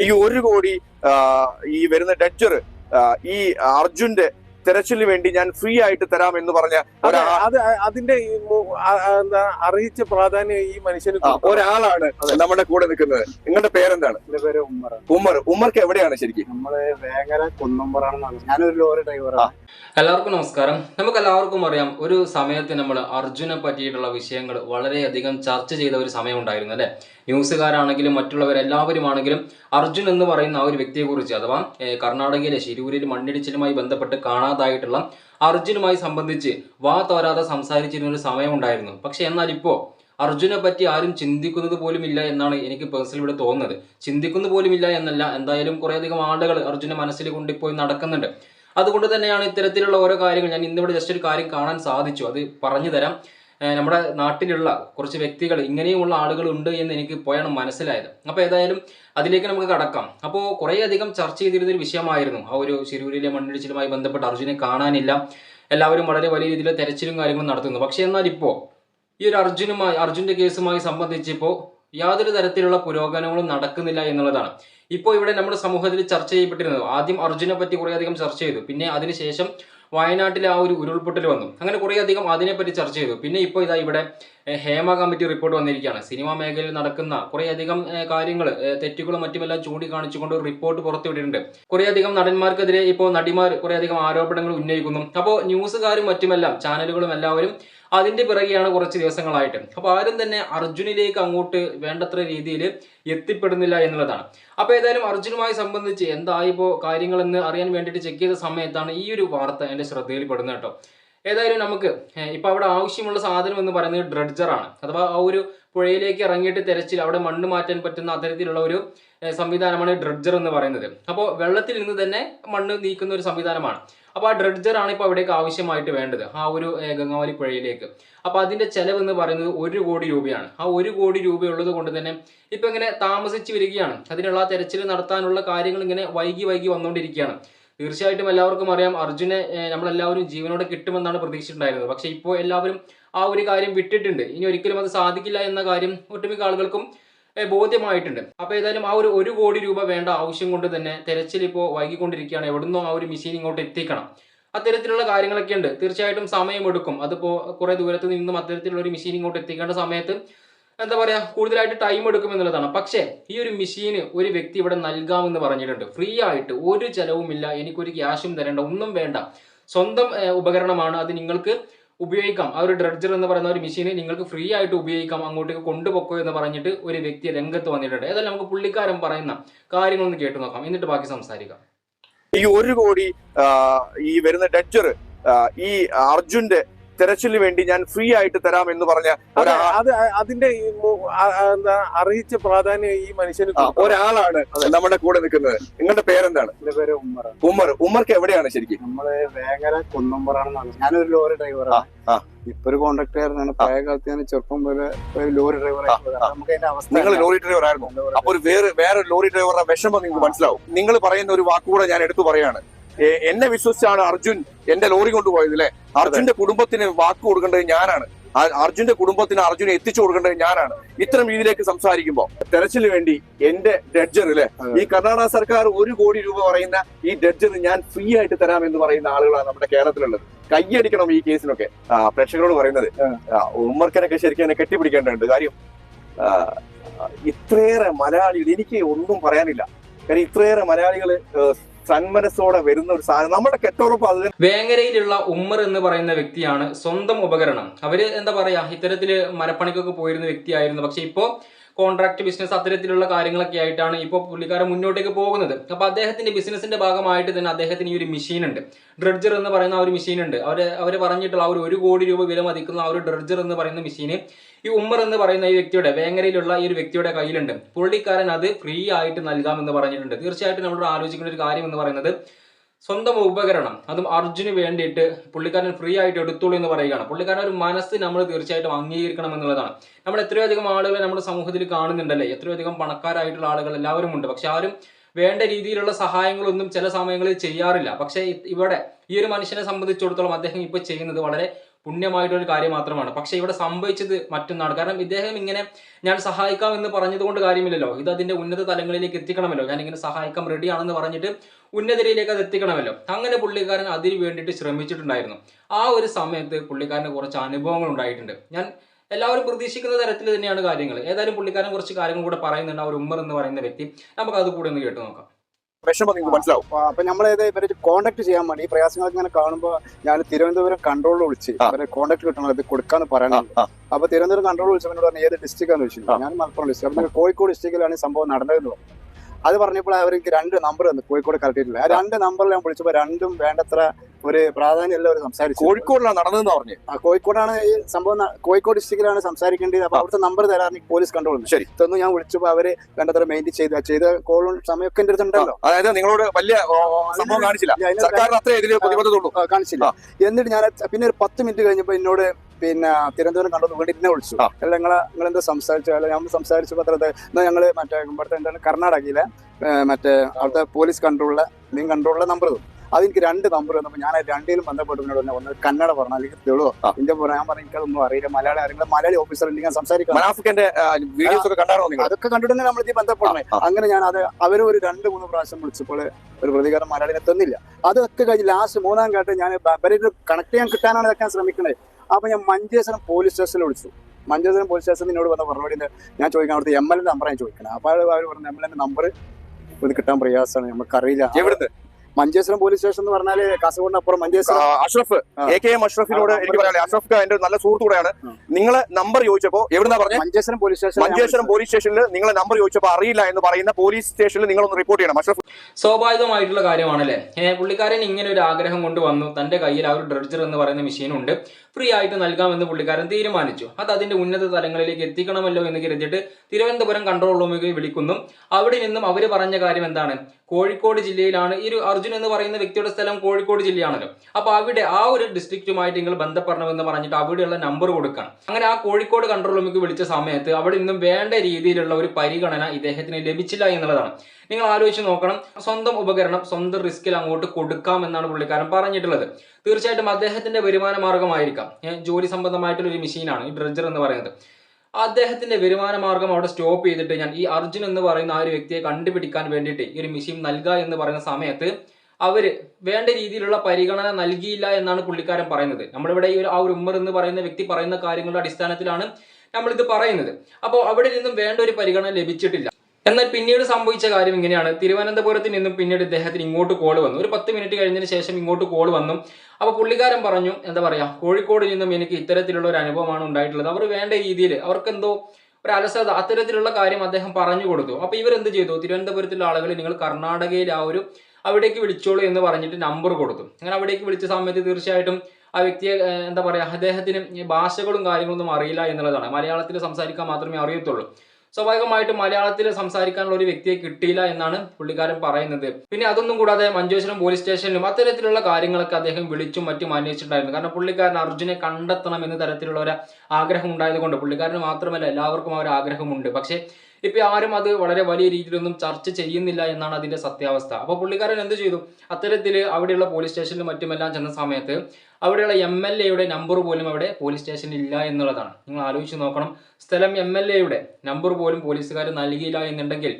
ഈ ഒരു കോടി ഈ വരുന്ന ഡഡ്ജർ ഈ അർജുന്റെ തെരച്ചിലിന് വേണ്ടി ഞാൻ ഫ്രീ ആയിട്ട് തരാം എന്ന് പറഞ്ഞ അതെ അതിന്റെ അറിയിച്ച പ്രാധാന്യം ഈ മനുഷ്യന് ഒരാളാണ് നമ്മുടെ കൂടെ നിൽക്കുന്നത്. നിങ്ങളുടെ പേരെന്താണ്? എന്റെ പേര് ഉമ്മർ. ഉമ്മർ. ഉമ്മർക്ക് എവിടെയാണ് ശരിക്കും? നമ്മൾ വേങ്ങര കുന്നമ്പറാണെന്നാണ് ഞാനൊരു ലോറി ഡ്രൈവറാണ്. എല്ലാവർക്കും നമസ്കാരം. നമുക്ക് എല്ലാവർക്കും അറിയാം ഒരു സമയത്ത് നമ്മൾ അർജുനെ പറ്റിയിട്ടുള്ള വിഷയങ്ങൾ വളരെയധികം ചർച്ച ചെയ്ത ഒരു സമയം ഉണ്ടായിരുന്നു അല്ലെ? ന്യൂസുകാരാണെങ്കിലും മറ്റുള്ളവരെല്ലാവരും ആണെങ്കിലും അർജുൻ എന്ന് പറയുന്ന ആ ഒരു വ്യക്തിയെക്കുറിച്ച് അഥവാ കർണാടകയിലെ ശിരൂരിൽ മണ്ണിടിച്ചിലുമായി ബന്ധപ്പെട്ട് കാണാതായിട്ടുള്ള അർജുനുമായി സംബന്ധിച്ച് വാ തോരാതെ സംസാരിച്ചിരുന്ന ഒരു സമയമുണ്ടായിരുന്നു. പക്ഷെ എന്നാൽ ഇപ്പോൾ അർജുനെ പറ്റി ആരും ചിന്തിക്കുന്നത് പോലുമില്ല എന്നാണ് എനിക്ക് പേഴ്സണൽ ഇവിടെ തോന്നുന്നത്. ചിന്തിക്കുന്നത് പോലുമില്ല എന്നല്ല എന്തായാലും കുറേയധികം ആളുകൾ അർജുനെ മനസ്സിൽ കൊണ്ടിപ്പോയി നടക്കുന്നുണ്ട്. അതുകൊണ്ട് തന്നെയാണ് ഇത്തരത്തിലുള്ള ഓരോ കാര്യങ്ങൾ ഞാൻ ഇന്നിവിടെ ജസ്റ്റ് ഒരു കാര്യം കാണാൻ സാധിച്ചു. അത് പറഞ്ഞു തരാം നമ്മുടെ നാട്ടിലുള്ള കുറച്ച് വ്യക്തികൾ ഇങ്ങനെയുമുള്ള ആളുകൾ ഉണ്ട് എന്ന് എനിക്ക് പോയാണ് മനസ്സിലായത്. അപ്പോൾ ഏതായാലും അതിലേക്ക് നമുക്ക് കടക്കാം. അപ്പോൾ കുറേയധികം ചർച്ച ചെയ്തിരുന്ന ഒരു വിഷയമായിരുന്നു. ആ ഒരു ശിരൂരിലെ മണ്ണിടിച്ചിലുമായി ബന്ധപ്പെട്ട് അർജുനെ കാണാനില്ല. എല്ലാവരും വളരെ വലിയ രീതിയിൽ തെരച്ചിലും കാര്യങ്ങളും നടത്തുന്നു. പക്ഷേ എന്നാൽ ഇപ്പോൾ ഈ ഒരു അർജുനുമായി അർജുന്റെ കേസുമായി സംബന്ധിച്ചിപ്പോൾ യാതൊരു തരത്തിലുള്ള പുരോഗമനങ്ങളും നടക്കുന്നില്ല എന്നുള്ളതാണ്. ഇപ്പോൾ ഇവിടെ നമ്മുടെ സമൂഹത്തിൽ ചർച്ച ചെയ്യപ്പെട്ടിരുന്നത്. ആദ്യം അർജുനെ പറ്റി കുറേയധികം ചർച്ച ചെയ്തു. പിന്നെ അതിനുശേഷം വയനാട്ടിലെ ആ ഒരു ഉരുൾപൊട്ടൽ വന്നു. അങ്ങനെ കുറേയധികം അതിനെപ്പറ്റി ചർച്ച ചെയ്തു. പിന്നെ ഇപ്പോൾ ഇതാ ഇവിടെ ഹേമ കമ്മിറ്റി റിപ്പോർട്ട് വന്നിരിക്കുകയാണ്. സിനിമാ മേഖലയിൽ നടക്കുന്ന കുറേയധികം കാര്യങ്ങൾ തെറ്റുകളും മറ്റുമെല്ലാം ചൂണ്ടിക്കാണിച്ചുകൊണ്ട് ഒരു റിപ്പോർട്ട് പുറത്തുവിട്ടിട്ടുണ്ട്. കുറേയധികം നടന്മാർക്കെതിരെ ഇപ്പോൾ നടിമാർ കുറേയധികം ആരോപണങ്ങൾ ഉന്നയിക്കുന്നു. അപ്പോൾ ന്യൂസുകാരും മറ്റുമെല്ലാം ചാനലുകളും എല്ലാവരും അതിന്റെ പിറകെയാണ് കുറച്ച് ദിവസങ്ങളായിട്ട്. അപ്പോൾ ആരും തന്നെ അർജുനിലേക്ക് അങ്ങോട്ട് വേണ്ടത്ര രീതിയിൽ എത്തിപ്പെടുന്നില്ല എന്നുള്ളതാണ്. അപ്പോൾ ഏതായാലും അർജുനുമായി സംബന്ധിച്ച് എന്തായിപ്പോ കാര്യങ്ങളെന്ന് അറിയാൻ വേണ്ടിയിട്ട് ചെക്ക് ചെയ്ത സമയത്താണ് ഈ ഒരു വാർത്ത എന്റെ ശ്രദ്ധയിൽ പെടുന്നത് കേട്ടോ. ഏതായാലും നമുക്ക് ഏഹ്, ഇപ്പൊ അവിടെ ആവശ്യമുള്ള സാധനം എന്ന് പറയുന്നത് ഡ്രഡ്ജറാണ് അഥവാ ആ ഒരു പുഴയിലേക്ക് ഇറങ്ങിയിട്ട് തിരച്ചിൽ അവിടെ മണ്ണ് മാറ്റാൻ പറ്റുന്ന അത്തരത്തിലുള്ള ഒരു സംവിധാനമാണ് ഡ്രഡ്ജർ എന്ന് പറയുന്നത്. അപ്പോൾ വെള്ളത്തിൽ നിന്ന് തന്നെ മണ്ണ് നീക്കുന്ന ഒരു സംവിധാനമാണ്. അപ്പോൾ ആ ഡ്രഡ്ജർ ആണ് ഇപ്പോൾ അവിടേക്ക് ആവശ്യമായിട്ട് വേണ്ടത് ആ ഒരു ഗംഗാവലി പുഴയിലേക്ക്. അപ്പോൾ അതിന്റെ ചെലവ് എന്ന് പറയുന്നത് ഒരു കോടി രൂപയാണ്. ആ ഒരു കോടി രൂപയുള്ളത് കൊണ്ട് തന്നെ ഇപ്പൊ ഇങ്ങനെ താമസിച്ച് വരികയാണ്. അതിനുള്ള തിരച്ചിൽ നടത്താനുള്ള കാര്യങ്ങൾ ഇങ്ങനെ വൈകി വൈകി വന്നുകൊണ്ടിരിക്കുകയാണ്. തീർച്ചയായിട്ടും എല്ലാവർക്കും അറിയാം. അർജുനെ നമ്മളെല്ലാവരും ജീവനോടെ കിട്ടുമെന്നാണ് പ്രതീക്ഷിച്ചിട്ടുണ്ടായിരുന്നത്. പക്ഷെ ഇപ്പോൾ എല്ലാവരും ആ ഒരു കാര്യം വിട്ടിട്ടുണ്ട്. ഇനി ഒരിക്കലും അത് സാധിക്കില്ല എന്ന കാര്യം ഒട്ടുമിക്ക ആളുകൾക്കും ബോധ്യമായിട്ടുണ്ട്. അപ്പോൾ ഏതായാലും ആ ഒരു ഒരു കോടി രൂപ വേണ്ട ആവശ്യം കൊണ്ട് തന്നെ തെരച്ചിൽ ഇപ്പോൾ വൈകിക്കൊണ്ടിരിക്കുകയാണ്. എവിടുന്നോ ആ ഒരു മെഷീൻ ഇങ്ങോട്ട് എത്തിക്കണം. അത്തരത്തിലുള്ള കാര്യങ്ങളൊക്കെ ഉണ്ട് തീർച്ചയായിട്ടും സമയമെടുക്കും. അതിപ്പോൾ കുറേ ദൂരത്ത് നിന്നും അത്തരത്തിലുള്ള ഒരു മെഷീൻ ഇങ്ങോട്ട് എത്തിക്കേണ്ട സമയത്ത് എന്താ പറയാ കൂടുതലായിട്ട് ടൈം എടുക്കും എന്നുള്ളതാണ്. പക്ഷേ ഈ ഒരു മെഷീന് ഒരു വ്യക്തി ഇവിടെ നൽകാമെന്ന് പറഞ്ഞിട്ടുണ്ട്. ഫ്രീ ആയിട്ട് ഒരു ചെലവുമില്ല എനിക്കൊരു ക്യാഷും തരേണ്ട ഒന്നും വേണ്ട. സ്വന്തം ഉപകരണമാണ് അത് നിങ്ങൾക്ക് ഉപയോഗിക്കാം. ആ ഒരു ഡ്രഡ്ജർ എന്ന് പറയുന്ന ഒരു മെഷീന് നിങ്ങൾക്ക് ഫ്രീ ആയിട്ട് ഉപയോഗിക്കാം അങ്ങോട്ടേക്ക് കൊണ്ടുപോക്കോ എന്ന് പറഞ്ഞിട്ട് ഒരു വ്യക്തി രംഗത്ത് വന്നിട്ടുണ്ട്. ഏതായാലും നമുക്ക് പുള്ളിക്കാരൻ പറയുന്ന കാര്യങ്ങളൊന്ന് കേട്ടു നോക്കാം. എന്നിട്ട് ബാക്കി സംസാരിക്കാം. ഈ ഒരു കോടി ഈ വരുന്ന ഡഡ്ജർ ഈ അർജുന്റെ തെരച്ചിലിന് വേണ്ടി ഞാൻ ഫ്രീ ആയിട്ട് തരാം എന്ന് പറഞ്ഞ അതെ അതിന്റെ അറിയിച്ച പ്രാധാന്യം ഈ മനുഷ്യന് ഒരാളാണ് നമ്മുടെ കൂടെ നിൽക്കുന്നത്. നിങ്ങളുടെ പേരെന്താണ്? എന്റെ പേര് ഉമ്മർ. ഉമ്മർ. ഉമ്മർക്ക് എവിടെയാണ് ശരിക്കും? നമ്മൾ വേങ്ങര കുന്നമ്പറാണെന്നാണ് ഞാനൊരു ലോറി ഡ്രൈവറാണ്. ഇപ്പൊ ഒരു കോൺട്രാക്ടറാണ് പഴയ കാലത്ത് ഞാൻ ചെറുപ്പം പോലെ ഒരു ലോറി ഡ്രൈവർ. നമുക്ക് അതിന്റെ അവസ്ഥ നിങ്ങൾ ലോറി ഡ്രൈവർ ആയിരുന്നു. അപ്പൊ ഒരു വേറെ വേറെ ലോറി ഡ്രൈവറുടെ വിഷമം നിങ്ങൾക്ക് മനസ്സിലാവും. നിങ്ങൾ പറയുന്ന ഒരു വാക്കുകൂടെ ഞാൻ എടുത്തു പറയാണ്. എന്നെ വിശ്വസിച്ചാണ് അർജുൻ എന്റെ ലോറി കൊണ്ടുപോയത് അല്ലെ അർജുന്റെ കുടുംബത്തിന് വാക്ക് കൊടുക്കേണ്ടത് ഞാനാണ്. അർജുന്റെ കുടുംബത്തിന് അർജുനെ എത്തിച്ചു കൊടുക്കേണ്ടത് ഞാനാണ്. ഇത്തരം രീതിയിലേക്ക് സംസാരിക്കുമ്പോ തെരച്ചിലിന് വേണ്ടി എന്റെ ഡഡ്ജർ അല്ലെ ഈ കർണാടക സർക്കാർ ഒരു കോടി രൂപ പറയുന്ന ഈ ഡഡ്ജർ ഞാൻ ഫ്രീ ആയിട്ട് തരാം എന്ന് പറയുന്ന ആളുകളാണ് നമ്മുടെ കേരളത്തിലുള്ളത്. കൈയടിക്കണം ഈ കേസിനൊക്കെ. പ്രേക്ഷകരോട് പറയുന്നത്. ഉമ്മർക്കനൊക്കെ ശരിക്കും എന്നെ കെട്ടിപ്പിടിക്കേണ്ടതുണ്ട്. കാര്യം ഇത്രയേറെ മലയാളികൾ എനിക്ക് ഒന്നും പറയാനില്ല. കാരണം ഇത്രയേറെ മലയാളികൾ സന്മനസ്സോടെ വരുന്ന ഒരു സാധനം. നമ്മുടെ കെട്ടുറപ്പ് അത് വേങ്ങരയിലുള്ള ഉമ്മർ എന്ന് പറയുന്ന വ്യക്തിയാണ് സ്വന്തം ഉപകരണം. അവർ എന്താ പറയാ ഇത്തരത്തിൽ മരപ്പണിക്കൊക്കെ പോയിരുന്ന വ്യക്തിയായിരുന്നു. പക്ഷെ ഇപ്പോ കോൺട്രാക്ട് ബിസിനസ് അത്തരത്തിലുള്ള കാര്യങ്ങളൊക്കെ ആയിട്ടാണ് ഇപ്പോൾ പുള്ളിക്കാരൻ മുന്നോട്ടേക്ക് പോകുന്നത്. അപ്പോൾ അദ്ദേഹത്തിന്റെ ബിസിനസിന്റെ ഭാഗമായിട്ട് തന്നെ അദ്ദേഹത്തിന് ഈ ഒരു മെഷീൻ ഉണ്ട്. ഡ്രഡ്ജർ എന്ന് പറയുന്ന ഒരു മെഷീൻ ഉണ്ട്. അവർ അവർ പറഞ്ഞിട്ടുള്ള ആ ഒരു ഒരു കോടി രൂപ വില മതിക്കുന്ന ആ ഒരു ഡ്രഡ്ജർ എന്ന് പറയുന്ന മെഷീന് ഈ ഉമ്മർ എന്ന് പറയുന്ന ഈ വ്യക്തിയുടെ വേങ്ങരയിലുള്ള ഈ ഒരു വ്യക്തിയുടെ കയ്യിലുണ്ട്. പുള്ളിക്കാരൻ അത് ഫ്രീ ആയിട്ട് നൽകാമെന്ന് പറഞ്ഞിട്ടുണ്ട്. തീർച്ചയായിട്ടും നമ്മൾ ആലോചിക്കേണ്ട ഒരു കാര്യം എന്ന് പറയുന്നത് സ്വന്തം ഉപകരണം. അതും അർജുന് വേണ്ടിയിട്ട് പുള്ളിക്കാരൻ ഫ്രീ ആയിട്ട് എടുത്തോളൂ എന്ന് പറയുകയാണ്. പുള്ളിക്കാരൻ ഒരു മനസ്സ് നമ്മൾ തീർച്ചയായിട്ടും അംഗീകരിക്കണം എന്നുള്ളതാണ്. നമ്മൾ എത്രയോ അധികം ആളുകളെ നമ്മുടെ സമൂഹത്തിൽ കാണുന്നുണ്ടല്ലേ? എത്രയോ അധികം പണക്കാരായിട്ടുള്ള ആളുകൾ എല്ലാവരും ഉണ്ട്. പക്ഷെ ആരും വേണ്ട രീതിയിലുള്ള സഹായങ്ങളൊന്നും ചില സമയങ്ങളിൽ ചെയ്യാറില്ല. പക്ഷേ ഇവിടെ ഈ ഒരു മനുഷ്യനെ സംബന്ധിച്ചിടത്തോളം അദ്ദേഹം ഇപ്പോൾ ചെയ്യുന്നത് വളരെ പുണ്യമായിട്ടൊരു കാര്യം മാത്രമാണ്. പക്ഷേ ഇവിടെ സംഭവിച്ചത് മറ്റൊന്നാണ്. കാരണം ഇദ്ദേഹം ഇങ്ങനെ ഞാൻ സഹായിക്കാം എന്ന് പറഞ്ഞതുകൊണ്ട് കാര്യമില്ലല്ലോ. ഇത് അതിന്റെ ഉന്നത തലങ്ങളിലേക്ക് എത്തിക്കണമല്ലോ. ഞാൻ ഇങ്ങനെ റെഡിയാണെന്ന് പറഞ്ഞിട്ട് ഉന്നതരിയിലേക്ക് അത് എത്തിക്കണമല്ലോ. അങ്ങനെ പുള്ളിക്കാരൻ അതിന് വേണ്ടിയിട്ട് ശ്രമിച്ചിട്ടുണ്ടായിരുന്നു. ആ ഒരു സമയത്ത് പുള്ളിക്കാരന് കുറച്ച് അനുഭവങ്ങൾ ഉണ്ടായിട്ടുണ്ട്. ഞാൻ എല്ലാവരും പ്രതീക്ഷിക്കുന്ന തരത്തിൽ തന്നെയാണ് കാര്യങ്ങൾ. ഏതായാലും പുള്ളിക്കാരൻ കുറച്ച് കാര്യങ്ങൾ കൂടെ പറയുന്നുണ്ട്. ആ ഒരു ഉമ്മർ എന്ന് പറയുന്ന വ്യക്തി. നമുക്ക് അത് കൂടെ ഒന്ന് കേട്ടു നോക്കാം. വിഷമം നിങ്ങൾക്ക് മനസ്സിലാവും. അപ്പൊ- നമ്മളേത് ഇവരെ കോണ്ടാക്ട് ചെയ്യാൻ വേണ്ടി ഈ പ്രയാസങ്ങൾ ഇങ്ങനെ കാണുമ്പോൾ ഞാൻ തിരുവനന്തപുരം കൺട്രോളിൽ വിളിച്ച് അവരെ ഇവരെ കോണ്ടാക്ട് കിട്ടണം ഇത് കൊടുക്കാന്ന് പറയണം. അപ്പൊ തിരുവനന്തപുരം കൺട്രോൾ വിളിച്ചവനോട് പറഞ്ഞു ഏത് ഡിസ്ട്രിക്റ്റാന്ന് ചോദിച്ചു? ഞാൻ മലപ്പുറം ഡിസ്ട്രിക്ട് അപ്പൊ കോഴിക്കോട് ഡിസ്ട്രിക്റ്റിലാണ് ഈ സംഭവം നടന്നതെന്ന് പറഞ്ഞു. അത് പറഞ്ഞപ്പോൾ അവർക്ക് രണ്ട് നമ്പർ തന്നു കോഴിക്കോട് കളക്ടറേറ്റിൽ ആ രണ്ട് നമ്പറിൽ ഞാൻ വിളിച്ചപ്പോൾ രണ്ടും വേണ്ടത്ര ഒരു പ്രാധാന്യമുള്ള ഒരു സംസാരിച്ചു. കോഴിക്കോടിലാണ് നടന്നതെന്ന് പറഞ്ഞു. ആ, കോഴിക്കോടാണ് ഈ സംഭവം ന- കോഴിക്കോട് ഡിസ്ട്രിക്റ്റിലാണ് സംസാരിക്കേണ്ടത്. അപ്പൊ അവിടുത്തെ നമ്പർ തരാൻ പോലീസ് കൺട്രോൾ ശരി. ഇതൊന്നും ഞാൻ വിളിച്ചപ്പോൾ അവർ വേണ്ടത്ര മെയിന്റെയിൻ ചെയ്ത്. ചെയ്ത കോളും സമയമൊക്കെ എന്റെ അടുത്തുണ്ടല്ലോ അതായത് നിങ്ങളോട് വലിയ ഓ, സംഭവം കാണിച്ചില്ല. ഇല്ല, അതിന് സർക്കാരിന് അത്ര ഇതിൽ പ്രതിബദ്ധത ഉള്ളൂ ആ, കാണിച്ചില്ല. എന്നിട്ട് ഞാൻ പിന്നെ ഒരു പത്ത് മിനിറ്റ് കഴിഞ്ഞപ്പോ എന്നോട് പിന്നെ തിരുവനന്തപുരം കണ്ടു വീണ്ടും എന്നെ വിളിച്ചു. ആ. അല്ല നിങ്ങളെ നിങ്ങൾ എന്താ സംസാരിച്ചു? അല്ല ഞാൻ സംസാരിച്ചു പത്രത്തെ എന്നാ ഞങ്ങൾ മറ്റേ ഇവിടുത്തെ എന്താണ് കർണാടകയിലെ ഏ, മറ്റേ അവിടുത്തെ പോലീസ് കൺട്രോളിലെ മെയിൻ കൺട്രോളിലെ നമ്പർ തന്നു. അതെനിക്ക് രണ്ട് നമ്പർ തന്നപ്പോൾ ഞാൻ രണ്ടിലും ബന്ധപ്പെട്ട് എന്നോട് ഒന്ന് കന്നഡ പറഞ്ഞു അല്ലെങ്കിൽ തെളിവോ. ഇന്ത്യ പറഞ്ഞു ഞാൻ പറഞ്ഞു എനിക്കതൊന്നും അറിയില്ല. മലയാളി ആരെങ്കിലും മലയാളി ഓഫീസർ ഉണ്ടെങ്കിൽ ഞാൻ സംസാരിക്കാം അതൊക്കെ കണ്ടിട്ട് നമ്മൾ ഇത് ബന്ധപ്പെടണേ. അങ്ങനെ ഞാൻ അത് അവർ ഒരു രണ്ട് മൂന്ന് പ്രാവശ്യം വിളിച്ചപ്പോൾ ഒരു പ്രതികാരം മലയാളിനെ തന്നില്ല. അതൊക്കെ കഴിഞ്ഞ് ലാസ്റ്റ് മൂന്നാം ഘട്ടം ഞാൻ കണക്ട് ചെയ്യാൻ കിട്ടാനാണ് ഇതൊക്കെ ഞാൻ ശ്രമിക്കണേ. അപ്പൊ ഞാൻ മഞ്ചേശ്വരം പോലീസ് സ്റ്റേഷനിൽ വിളിച്ചു. മഞ്ചേശ്വരം പോലീസ് സ്റ്റേഷനിൽ എന്നോട് വന്ന മറുപടി ഞാൻ ചോദിക്കാൻ അവിടുത്തെ എം എൽ എ നമ്പർ ഞാൻ ചോദിക്കണം. അപ്പോൾ അവർ പറഞ്ഞു എം എൽ എന്റെ നമ്പർ ഇത് കിട്ടാൻ പ്രയാസമാണ്. നമുക്കറിയില്ല. എവിടുന്ന്? മഞ്ചേശ്വരം പോലീസ് സ്റ്റേഷൻ എന്ന് പറഞ്ഞാൽ കാസർഗോഡിന് അപ്പുറം Manjeshwaram. Ashraf. A K M അഷ്റഫിനോട് എനിക്ക് പറയാനുള്ളത്. അഷ്റഫ് എന്റെ ഒരു നല്ല സുഹൃത്തുകൂടെയാണ് ആ. നിങ്ങളെ നമ്പർ ചോദിച്ചപ്പോ എവിടുന്നാ പറഞ്ഞത് Manjeshwaram police station Manjeshwaram police സ്റ്റേഷനിൽ നിങ്ങളെ നമ്പർ ചോദിച്ചപ്പോ അറിയില്ല എന്ന് പറയുന്ന പോലീസ് സ്റ്റേഷനിൽ നിങ്ങൾ ഒന്ന് റിപ്പോർട്ട് ചെയ്യണം. അഷ്റഫ്. സ്വാഭാവികമായിട്ടുള്ള കാര്യമാണല്ലേ? പുള്ളിക്കാരൻ ഇങ്ങനെ ഒരു ആഗ്രഹം കൊണ്ട് വന്നു. തന്റെ കയ്യിൽ ആ ഒരു ഡ്രഡ്ജർ എന്ന് പറയുന്ന മെഷീൻ ഉണ്ട് ഫ്രീ ആയിട്ട് നൽകാമെന്ന് പുള്ളിക്കാരൻ തീരുമാനിച്ചു. അത് അതിന്റെ ഉന്നത തലങ്ങളിലേക്ക് എത്തിക്കണമല്ലോ എന്ന് കരുതിയിട്ട് തിരുവനന്തപുരം കൺട്രോൾ റൂമിലേക്ക് വിളിക്കുന്നു. അവിടെ നിന്നും അവർ പറഞ്ഞ കാര്യം എന്താണ്? കോഴിക്കോട് ജില്ലയിലാണ്. ഈ ഒരു അർജുൻ എന്ന് പറയുന്ന വ്യക്തിയുടെ സ്ഥലം കോഴിക്കോട് ജില്ലയാണല്ലോ. അപ്പൊ അവിടെ ആ ഒരു ഡിസ്ട്രിക്റ്റുമായിട്ട് നിങ്ങൾ ബന്ധപ്പെടണമെന്ന് പറഞ്ഞിട്ട് അവിടെയുള്ള നമ്പർ കൊടുക്കണം. അങ്ങനെ ആ കോഴിക്കോട് കൺട്രോൾ റൂമിലേക്ക് വിളിച്ച സമയത്ത് അവിടെ നിന്നും വേണ്ട രീതിയിലുള്ള ഒരു പരിഗണന ഇദ്ദേഹത്തിന് ലഭിച്ചില്ല എന്നുള്ളതാണ്. നിങ്ങൾ ആലോചിച്ച് നോക്കണം. സ്വന്തം ഉപകരണം സ്വന്തം റിസ്കിൽ അങ്ങോട്ട് കൊടുക്കാം എന്നാണ് പുള്ളിക്കാരൻ പറഞ്ഞിട്ടുള്ളത്. തീർച്ചയായിട്ടും അദ്ദേഹത്തിന്റെ വരുമാന മാർഗമായിരിക്കാം. ജോലി സംബന്ധമായിട്ടുള്ള ഒരു മെഷീനാണ് ഈ ഡ്രഡ്ജർ എന്ന് പറയുന്നത്. അദ്ദേഹത്തിന്റെ വരുമാന മാർഗം അവിടെ സ്റ്റോപ്പ് ചെയ്തിട്ട് ഞാൻ ഈ അർജുൻ എന്ന് പറയുന്ന ആ ഒരു വ്യക്തിയെ കണ്ടുപിടിക്കാൻ വേണ്ടിയിട്ട് ഈ ഒരു മെഷീൻ നൽകുക എന്ന് പറയുന്ന സമയത്ത് അവർ വേണ്ട രീതിയിലുള്ള പരിഗണന നൽകിയില്ല എന്നാണ് പുള്ളിക്കാരൻ പറയുന്നത്. നമ്മളിവിടെ ഈ ഒരു ആ ഒരു ഉമ്മർ എന്ന് പറയുന്ന വ്യക്തി പറയുന്ന കാര്യങ്ങളുടെ അടിസ്ഥാനത്തിലാണ് നമ്മളിത് പറയുന്നത്. അപ്പോൾ അവിടെ നിന്നും വേണ്ട ഒരു പരിഗണന ലഭിച്ചിട്ടില്ല. എന്നാൽ പിന്നീട് സംഭവിച്ച കാര്യം ഇങ്ങനെയാണ്. തിരുവനന്തപുരത്ത് നിന്നും പിന്നീട് ഇദ്ദേഹത്തിന് ഇങ്ങോട്ട് കോൾ വന്നു. ഒരു പത്ത് മിനിറ്റ് കഴിഞ്ഞതിന് ശേഷം ഇങ്ങോട്ട് കോൾ വന്നു. അപ്പോൾ പുള്ളിക്കാരൻ പറഞ്ഞു എന്താ പറയാ കോഴിക്കോട് നിന്നും എനിക്ക് ഇത്തരത്തിലുള്ള ഒരു അനുഭവമാണ് ഉണ്ടായിട്ടുള്ളത്. അവർ വേണ്ട രീതിയിൽ അവർക്കെന്തോ ഒരു അലസത അത്തരത്തിലുള്ള കാര്യം അദ്ദേഹം പറഞ്ഞു കൊടുത്തു. അപ്പോൾ ഇവരെന്ത് ചെയ്തു? തിരുവനന്തപുരത്തുള്ള ആളുകൾ നിങ്ങൾ കർണാടകയിൽ ആ ഒരു അവിടേക്ക് വിളിച്ചോളൂ എന്ന് പറഞ്ഞിട്ട് നമ്പർ കൊടുത്തു. അങ്ങനെ അവിടേക്ക് വിളിച്ച സമയത്ത് തീർച്ചയായിട്ടും ആ വ്യക്തിയെ എന്താ പറയാ അദ്ദേഹത്തിന് ഭാഷകളും കാര്യങ്ങളൊന്നും അറിയില്ല എന്നുള്ളതാണ്. മലയാളത്തിൽ സംസാരിക്കാൻ മാത്രമേ അറിയത്തുള്ളൂ. സ്വാഭാവികമായിട്ടും മലയാളത്തിൽ സംസാരിക്കാനുള്ള ഒരു വ്യക്തിയെ കിട്ടിയില്ല എന്നാണ് പുള്ളിക്കാരൻ പറയുന്നത്. പിന്നെ അതൊന്നും കൂടാതെ മഞ്ചേശ്വരം പോലീസ് സ്റ്റേഷനിലും അത്തരത്തിലുള്ള കാര്യങ്ങളൊക്കെ അദ്ദേഹം വിളിച്ചും മറ്റും അന്വേഷിച്ചിട്ടുണ്ടായിരുന്നു. കാരണം പുള്ളിക്കാരൻ അർജുനെ കണ്ടെത്തണം എന്ന തരത്തിലുള്ള ഒരു ആഗ്രഹം ഉണ്ടായതുകൊണ്ട് പുള്ളിക്കാരന് മാത്രമല്ല എല്ലാവർക്കും ആ ഒരു ആഗ്രഹമുണ്ട്. പക്ഷേ ഇപ്പൊ ആരും അത് വളരെ വലിയ രീതിയിലൊന്നും ചർച്ച ചെയ്യുന്നില്ല എന്നാണ് അതിന്റെ സത്യാവസ്ഥ. അപ്പോൾ പുള്ളിക്കാരൻ എന്ത് ചെയ്തു? അത്തരത്തിൽ അവിടെയുള്ള പോലീസ് സ്റ്റേഷനിലും മറ്റുമെല്ലാം ചെന്ന സമയത്ത് അവിടെയുള്ള എം എൽ എയുടെ നമ്പർ പോലും അവിടെ പോലീസ് സ്റ്റേഷനിൽ ഇല്ല എന്നുള്ളതാണ്. നിങ്ങൾ ആലോചിച്ച് നോക്കണം. സ്ഥലം എം എൽ എയുടെ നമ്പർ പോലും പോലീസുകാർ നൽകിയില്ല എന്നുണ്ടെങ്കിൽ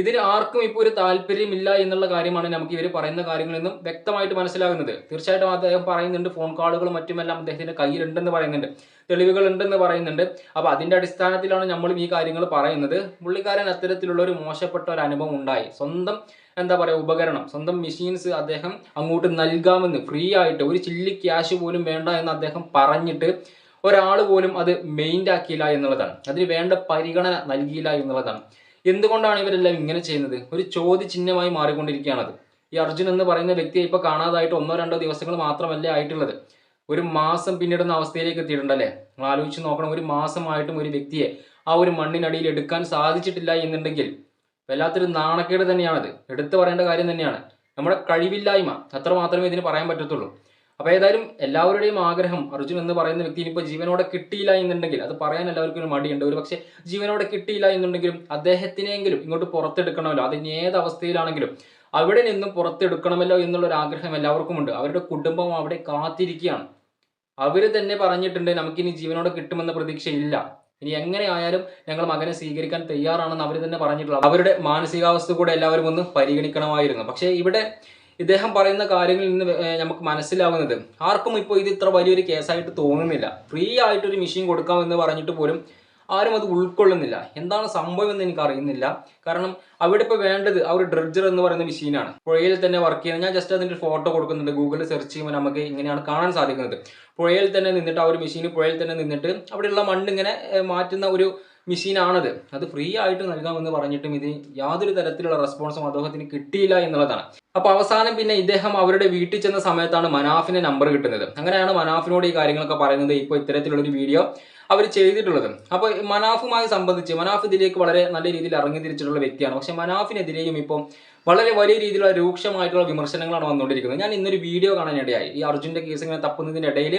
ഇതിന് ആർക്കും ഇപ്പോൾ ഒരു താല്പര്യമില്ല എന്നുള്ള കാര്യമാണ് നമുക്ക് ഇവർ പറയുന്ന കാര്യങ്ങളിൽ നിന്നും വ്യക്തമായിട്ട് മനസ്സിലാകുന്നത്. തീർച്ചയായിട്ടും അദ്ദേഹം പറയുന്നുണ്ട് ഫോൺ കോളുകളും മറ്റുമെല്ലാം അദ്ദേഹത്തിന്റെ കയ്യിലുണ്ടെന്ന് പറയുന്നുണ്ട്. തെളിവുകൾ ഉണ്ടെന്ന് പറയുന്നുണ്ട്. അപ്പോൾ അതിന്റെ അടിസ്ഥാനത്തിലാണ് നമ്മളും ഈ കാര്യങ്ങൾ പറയുന്നത്. പുള്ളിക്കാരൻ അത്തരത്തിലുള്ള ഒരു മോശപ്പെട്ട ഒരു അനുഭവം ഉണ്ടായി. സ്വന്തം എന്താ പറയുക ഉപകരണം സ്വന്തം മെഷീൻസ് അദ്ദേഹം അങ്ങോട്ട് നൽകാമെന്ന് ഫ്രീ ആയിട്ട് ഒരു ചില്ലി ക്യാഷ് പോലും വേണ്ട എന്ന് അദ്ദേഹം പറഞ്ഞിട്ട് ഒരാൾ പോലും അത് മെയിൻഡ് ആക്കിയില്ല എന്നുള്ളതാണ്. അതിന് വേണ്ട പരിഗണന നൽകിയില്ല എന്നുള്ളതാണ്. എന്തുകൊണ്ടാണ് ഇവരെല്ലാം ഇങ്ങനെ ചെയ്യുന്നത്? ഒരു ചോദ്യചിഹ്നമായി മാറിക്കൊണ്ടിരിക്കുകയാണത്. ഈ അർജുൻ എന്ന് പറയുന്ന വ്യക്തിയെ ഇപ്പൊ കാണാതായിട്ട് ഒന്നോ രണ്ടോ ദിവസങ്ങൾ മാത്രമല്ലേ ആയിട്ടുള്ളത്. ഒരു മാസം പിന്നിടുന്ന അവസ്ഥയിലേക്ക് എത്തിയിട്ടുണ്ടല്ലേ? നിങ്ങൾ ആലോചിച്ച് നോക്കണം ഒരു മാസമായിട്ടും ഒരു വ്യക്തിയെ ആ ഒരു മണ്ണിനടിയിൽ എടുക്കാൻ സാധിച്ചിട്ടില്ല എന്നുണ്ടെങ്കിൽ വല്ലാത്തൊരു നാണക്കേട് തന്നെയാണത്. എടുത്തു പറയേണ്ട കാര്യം തന്നെയാണ്. നമ്മുടെ കഴിവില്ലായ്മ അത്ര മാത്രമേ ഇതിന് പറയാൻ പറ്റത്തുള്ളൂ. അപ്പോൾ ഏതായാലും എല്ലാവരുടെയും ആഗ്രഹം അർജുൻ എന്ന് പറയുന്ന വ്യക്തി ഇനിയിപ്പോൾ ജീവനോടെ കിട്ടിയില്ല എന്നുണ്ടെങ്കിൽ അത് പറയാൻ എല്ലാവർക്കും ഒരു മടിയുണ്ട്. ഒരു പക്ഷേ ജീവനോടെ കിട്ടിയില്ല എന്നുണ്ടെങ്കിലും അദ്ദേഹത്തിനെങ്കിലും ഇങ്ങോട്ട് പുറത്തെടുക്കണമല്ലോ. അത് ഏത് അവസ്ഥയിലാണെങ്കിലും അവിടെ നിന്നും പുറത്തെടുക്കണമല്ലോ എന്നുള്ള ഒരു ആഗ്രഹം എല്ലാവർക്കും ഉണ്ട് അവരുടെ കുടുംബം അവിടെ കാത്തിരിക്കുകയാണ്. അവർ തന്നെ പറഞ്ഞിട്ടുണ്ട് നമുക്കിനി ജീവനോടെ കിട്ടുമെന്ന പ്രതീക്ഷയില്ല. ഇനി എങ്ങനെ ആയാലും ഞങ്ങൾ മകനെ സ്വീകരിക്കാൻ തയ്യാറാണെന്ന് അവർ തന്നെ പറഞ്ഞിട്ടുള്ളത് അവരുടെ മാനസികാവസ്ഥ കൂടെ എല്ലാവരും ഒന്ന് പരിഗണിക്കണമായിരുന്നു. പക്ഷേ ഇവിടെ ഇദ്ദേഹം പറയുന്ന കാര്യങ്ങളിൽ നിന്ന് നമുക്ക് മനസ്സിലാവുന്നത് ആർക്കും ഇപ്പോൾ ഇത് ഇത്ര വലിയൊരു കേസായിട്ട് തോന്നുന്നില്ല. ഫ്രീ ആയിട്ടൊരു മെഷീൻ കൊടുക്കാമെന്ന് പറഞ്ഞിട്ട് പോലും ആരും അത് ഉൾക്കൊള്ളുന്നില്ല. എന്താണ് സംഭവം എന്ന് എനിക്ക് അറിയുന്നില്ല. കാരണം അവിടെ ഇപ്പോൾ വേണ്ടത് ആ ഒരു ഡ്രഡ്ജർ എന്ന് പറയുന്ന മെഷീനാണ് പുഴയിൽ തന്നെ വർക്ക് ചെയ്യുന്നത് ഞാൻ ജസ്റ്റ് അതിന്റെ ഫോട്ടോ കൊടുക്കുന്നുണ്ട്. ഗൂഗിളിൽ സെർച്ച് ചെയ്യുമ്പോൾ നമുക്ക് ഇങ്ങനെയാണ് കാണാൻ സാധിക്കുന്നത്. പുഴയിൽ തന്നെ നിന്നിട്ട് ആ ഒരു മെഷീൻ പുഴയിൽ തന്നെ നിന്നിട്ട് അവിടെയുള്ള മണ്ണിങ്ങനെ മാറ്റുന്ന ഒരു മെഷീനാണത്. അത് ഫ്രീ ആയിട്ട് നൽകാമെന്ന് പറഞ്ഞിട്ടും ഇത് യാതൊരു തരത്തിലുള്ള റെസ്പോൺസും അദ്ദേഹത്തിന് കിട്ടിയില്ല എന്നുള്ളതാണ്. അപ്പോൾ അവസാനം പിന്നെ ഇദ്ദേഹം അവരുടെ വീട്ടിൽ ചെന്ന സമയത്താണ് മനാഫിന്റെ നമ്പർ കിട്ടുന്നത്. അങ്ങനെയാണ് മനാഫിനോട് ഈ കാര്യങ്ങളൊക്കെ പറയുന്നത് ഇപ്പോൾ ഇത്തരത്തിലുള്ളൊരു വീഡിയോ അവർ ചെയ്തിട്ടുള്ളത്. അപ്പോൾ മനാഫുമായി സംബന്ധിച്ച് മനാഫ് ഇതിലേക്ക് വളരെ നല്ല രീതിയിൽ ഇറങ്ങി തിരിച്ചിട്ടുള്ള വ്യക്തിയാണ്. പക്ഷെ മനാഫിനെതിരെയും ഇപ്പം വളരെ വലിയ രീതിയിലുള്ള രൂക്ഷമായിട്ടുള്ള വിമർശനങ്ങളാണ് വന്നുകൊണ്ടിരിക്കുന്നത്. ഞാൻ ഇന്നൊരു വീഡിയോ കാണാനിടയായി. ഈ അർജുന്റെ കേസ് ഇങ്ങനെ തപ്പുന്നതിന്റെ ഇടയിൽ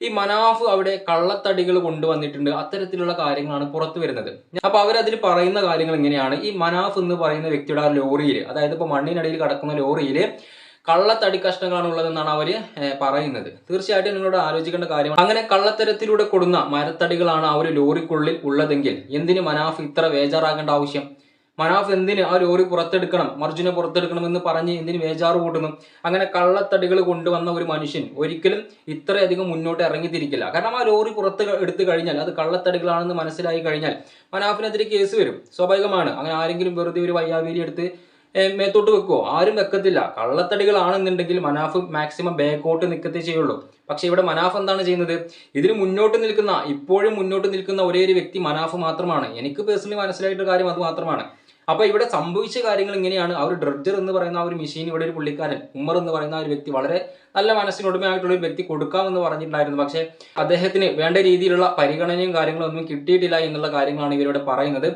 ഈ മനാഫ് അവിടെ കള്ളത്തടികൾ കൊണ്ടുവന്നിട്ടുണ്ട്. അത്തരത്തിലുള്ള കാര്യങ്ങളാണ് പുറത്തു വരുന്നത്. അപ്പൊ അവരതിൽ പറയുന്ന കാര്യങ്ങൾ ഇങ്ങനെയാണ് ഈ മനാഫ് എന്ന് പറയുന്ന വ്യക്തിയുടെ ആ ലോറിയിൽ അതായത് ഇപ്പൊ മണ്ണിനടിയിൽ കടക്കുന്ന ലോറിയിൽ കള്ളത്തടി കഷ്ണങ്ങളാണ് ഉള്ളതെന്നാണ് അവർ പറയുന്നത്. തീർച്ചയായിട്ടും നിങ്ങളോട് ആലോചിക്കേണ്ട കാര്യം അങ്ങനെ കള്ളത്തരത്തിലൂടെ കൊടുന്ന മരത്തടികളാണ് ആ ഒരു ലോറിക്കുള്ളിൽ ഉള്ളതെങ്കിൽ എന്തിന് മനാഫ് ഇത്ര വേജാറാകേണ്ട ആവശ്യം? മനാഫ് എന്തിന് ആ ലോറി പുറത്തെടുക്കണം മർജുനെ പുറത്തെടുക്കണം എന്ന് പറഞ്ഞ് എന്തിന് വേജാറ് കൂട്ടുന്നു? അങ്ങനെ കള്ളത്തടികൾ കൊണ്ടുവന്ന ഒരു മനുഷ്യൻ ഒരിക്കലും ഇത്രയധികം മുന്നോട്ട് ഇറങ്ങിത്തിരിക്കില്ല. കാരണം ആ ലോറി പുറത്ത് എടുത്തു കഴിഞ്ഞാൽ അത് കള്ളത്തടികളാണെന്ന് മനസ്സിലായി കഴിഞ്ഞാൽ മനാഫിനെതിരെ കേസ് വരും. സ്വാഭാവികമാണ്. അങ്ങനെ ആരെങ്കിലും വെറുതെ ഒരു വയ്യാവേലി എടുത്ത് മേത്തോട്ട് വെക്കുവോ? ആരും വെക്കത്തില്ല. കള്ളത്തടികളാണെന്നുണ്ടെങ്കിൽ മനാഫ് മാക്സിമം ബാക്കോട്ട് നിൽക്കത്തേ ചെയ്യുള്ളൂ. പക്ഷെ ഇവിടെ മനാഫ് എന്താണ് ചെയ്യുന്നത്? ഇതിന് മുന്നോട്ട് നിൽക്കുന്ന ഇപ്പോഴും മുന്നോട്ട് നിൽക്കുന്ന ഒരേ ഒരു വ്യക്തി മനാഫ് മാത്രമാണ്. എനിക്ക് പേഴ്സണലി മനസ്സിലായിട്ടൊരു കാര്യം അത് മാത്രമാണ്. അപ്പൊ ഇവിടെ സംഭവിച്ച കാര്യങ്ങൾ ഇങ്ങനെയാണ്. ആ ഒരു ഡ്രഡ്ജർ എന്ന് പറയുന്ന ആ ഒരു മെഷീൻ ഇവിടെ ഒരു പുള്ളിക്കാരൻ ഉമ്മർ എന്ന് പറയുന്ന ആ ഒരു വ്യക്തി വളരെ നല്ല മനസ്സിനുടമയായിട്ടുള്ള ഒരു വ്യക്തി കൊടുക്കാമെന്ന് പറഞ്ഞിട്ടുണ്ടായിരുന്നു. പക്ഷേ അദ്ദേഹത്തിന് വേണ്ട രീതിയിലുള്ള പരിഗണനയും കാര്യങ്ങളും ഒന്നും കിട്ടിയിട്ടില്ല എന്നുള്ള കാര്യങ്ങളാണ് ഇവരോട് പറയുന്നത്.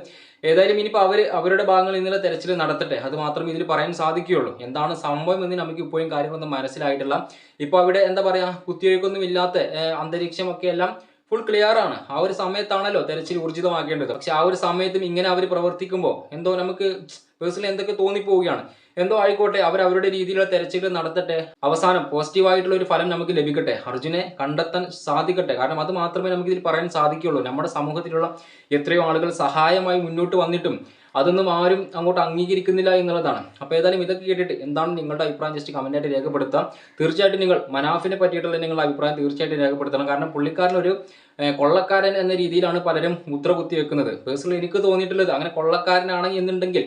ഏതായാലും ഇനിയിപ്പോൾ അവർ അവരുടെ ഭാഗങ്ങൾ നിന്നുള്ള തെരച്ചിൽ നടത്തട്ടെ. അത് മാത്രമേ ഇതിൽ പറയാൻ സാധിക്കുകയുള്ളൂ. എന്താണ് സംഭവം എന്ന് നമുക്ക് ഇപ്പോഴും കാര്യങ്ങളൊന്നും മനസ്സിലായിട്ടില്ല. ഇപ്പോൾ അവിടെ എന്താ പറയുക കുത്തിയൊഴുക്കൊന്നും ഇല്ലാത്ത അന്തരീക്ഷമൊക്കെ എല്ലാം ഫുൾ ക്ലിയർ ആണ്. ആ ഒരു സമയത്താണല്ലോ തെരച്ചിൽ ഊർജിതമാക്കേണ്ടത്. പക്ഷെ ആ ഒരു സമയത്തും ഇങ്ങനെ അവർ പ്രവർത്തിക്കുമ്പോൾ എന്തോ നമുക്ക് പേഴ്സണലി എന്തൊക്കെ തോന്നിപ്പോവുകയാണ്. എന്തോ ആയിക്കോട്ടെ അവർ അവരുടെ രീതിയിലുള്ള തെരച്ചിൽ നടത്തട്ടെ. അവസാനം പോസിറ്റീവായിട്ടുള്ള ഒരു ഫലം നമുക്ക് ലഭിക്കട്ടെ. അർജുനെ കണ്ടെത്താൻ സാധിക്കട്ടെ. കാരണം അത് മാത്രമേ നമുക്ക് ഇതിൽ പറയാൻ സാധിക്കുകയുള്ളൂ. നമ്മുടെ സമൂഹത്തിലുള്ള എത്രയോ ആളുകൾ സഹായമായി മുന്നോട്ട് വന്നിട്ടും അതൊന്നും ആരും അങ്ങോട്ട് അംഗീകരിക്കുന്നില്ല എന്നുള്ളതാണ്. അപ്പോൾ ഏതായാലും ഇതൊക്കെ കേട്ടിട്ട് എന്താണ് നിങ്ങളുടെ അഭിപ്രായം? ജസ്റ്റ് കമന്റായിട്ട് രേഖപ്പെടുത്താം തീർച്ചയായിട്ടും നിങ്ങൾ മനാഫിനെ പറ്റിയിട്ടുള്ള നിങ്ങളുടെ അഭിപ്രായം തീർച്ചയായിട്ടും രേഖപ്പെടുത്തണം. കാരണം പുള്ളിക്കാരനൊരു കൊള്ളക്കാരൻ എന്ന രീതിയിലാണ് പലരും മുദ്ര കുത്തി വെക്കുന്നത്. പേഴ്സണലി എനിക്ക് തോന്നിയിട്ടുള്ളത് അങ്ങനെ കൊള്ളക്കാരനാണ് എന്നുണ്ടെങ്കിൽ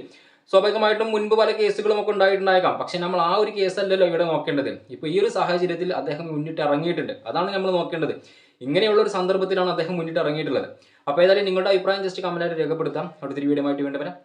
സ്വാഭാവികമായിട്ടും മുൻപ് പല കേസുകളും ഒക്കെ ഉണ്ടായിട്ടുണ്ടായേക്കാം. പക്ഷെ നമ്മൾ ആ ഒരു കേസല്ലല്ലോ ഇവിടെ നോക്കേണ്ടത്. ഇപ്പൊ ഈ ഒരു സാഹചര്യത്തിൽ അദ്ദേഹം മുന്നിട്ട് ഇറങ്ങിയിട്ടുണ്ട് അതാണ് നമ്മൾ നോക്കേണ്ടത്. ഇങ്ങനെയുള്ള ഒരു സന്ദർഭത്തിലാണ് അദ്ദേഹം മുന്നിട്ട് ഇറങ്ങിയിട്ടുള്ളത് അപ്പോൾ ഏതായാലും നിങ്ങളുടെ അഭിപ്രായം ജസ്റ്റ് കമന്റായിട്ട് രേഖപ്പെടുത്താം. അടുത്തൊരു വീഡിയോ ആയിട്ട് വീണ്ടും വരാം.